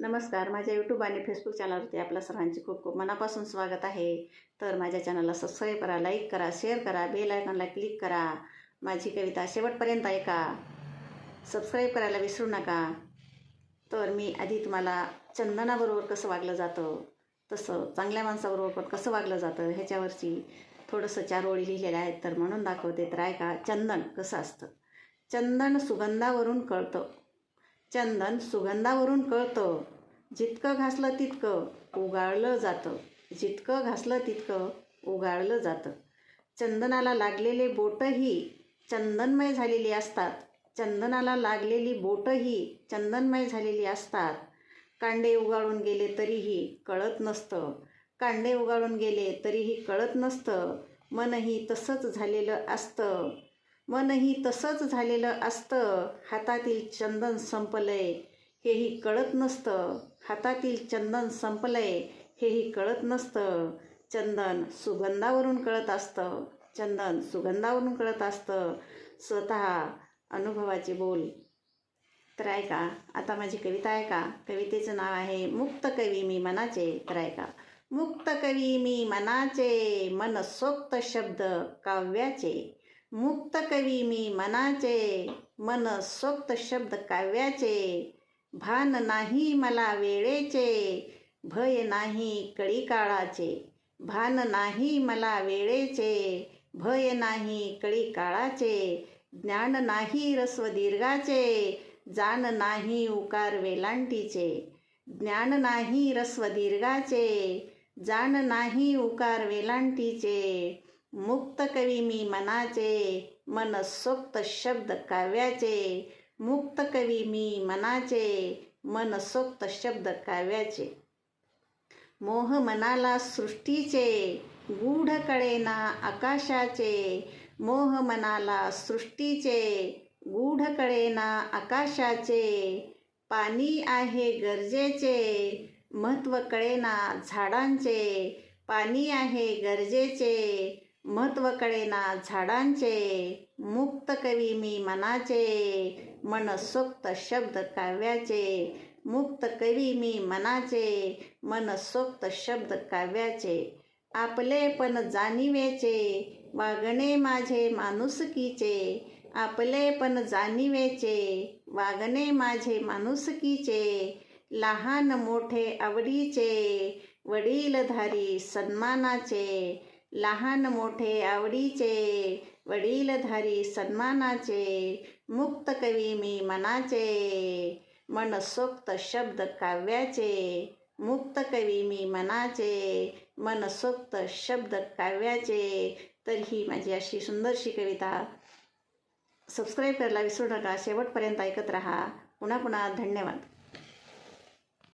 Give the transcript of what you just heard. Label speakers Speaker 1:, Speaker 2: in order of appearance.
Speaker 1: नमस्कार. माझ्या यूट्यूब आणि फेसबुक चॅनलवरती आपल्या सर्वांचे खूप खूप मनापासून स्वागत आहे. तर माझ्या चॅनलला सबस्क्राईब करा लाईक करा शेअर करा बेल आयकॉनला क्लिक करा. माझी कविता शेवटपर्यंत ऐका. सबस्क्राईब करायला विसरू नका. तर मी आधी तुम्हाला चंदनाबरोबर कसं वागलं जातं तसं चांगल्या माणसाबरोबर पण कसं वागलं जातं ह्याच्यावरची थोडंसं चार ओळी लिहिलेल्या आहेत तर म्हणून दाखवते. तर ऐका चंदन कसं असतं? चंदन सुगंधावरून कळतं. चंदन सुगंधावरून कळतं. जितकं घासलं तितकं उगाळलं जातं. जितकं घासलं तितकं उगाळलं जातं. चंदनाला लागलेले बोटंही चंदनमय झालेली असतात. चंदनाला लागलेली बोटंही चंदनमय झालेली असतात. कांडे उगाळून गेले तरीही कळत नसतं. कांडे उगाळून गेले तरीही कळत नसतं. मनही तसंच झालेलं असतं. मनही तसंच झालेलं असतं. हातातील चंदन संपलंय हेही कळत नसतं. हातातील चंदन संपलंय हेही कळत नसतं. चंदन सुगंधावरून कळत असतं. चंदन सुगंधावरून कळत असतं. स्वतः अनुभवाचे बोल. तर ऐका आता माझी कविता आहे का कवितेचं नाव आहे मुक्त कवी मी मनाचे. तर ऐका. मुक्त कवी मी मनाचे मनसोक्त शब्द काव्याचे. मुक्त कवी मी मनाचे मन सोक्त शब्द काव्याचे भान नाही मला वेळेचे भय नाही कळी काळाचे भान नाही मला वेळेचे भय नाही कळी काळाचे ज्ञान नाही रस्व दीर्घाचे जाण नाही उकार वेलांटीचे ज्ञान नाही रस्व दीर्घाचे जाण नाही उकार वेलांटीचे मुक्त कवी मी मनाचे मनसोक्त शब्द काव्याचे. मुक्त कवी मी मनाचे मनसोक्त शब्द काव्याचे. मोह मनाला सृष्टीचे गूढ कळेना आकाशाचे. मोह मनाला सृष्टीचे गूढ कळेना आकाशाचे. पाणी आहे गरजेचे महत्त्व कळेना झाडांचे. पाणी आहे गरजेचे महत्त्व कळेना झाडांचे मुक्त कवी मी मनाचे मनसोक्त शब्द काव्याचे मुक्त कवी मी मनाचे मनसोक्त शब्द काव्याचे. आपले पण जाणीवेचे वागणे माझे माणुसकीचे. आपले पण जाणीवेचे वागणे माझे माणुसकीचे. लहान मोठे आवडीचे वडीलधारी सन्मानाचे. लहान मोठे आवडीचे वडीलधारी सन्मानाचे मुक्त कवी मी मनाचे मनसोक्त शब्द काव्याचे मुक्त कवी मी मनाचे मनसोक्त शब्द काव्याचे. तर ही माझी अशी सुंदरशी कविता. सबस्क्राईब करायला विसरू नका. शेवटपर्यंत ऐकत राहा. पुन्हा पुन्हा धन्यवाद.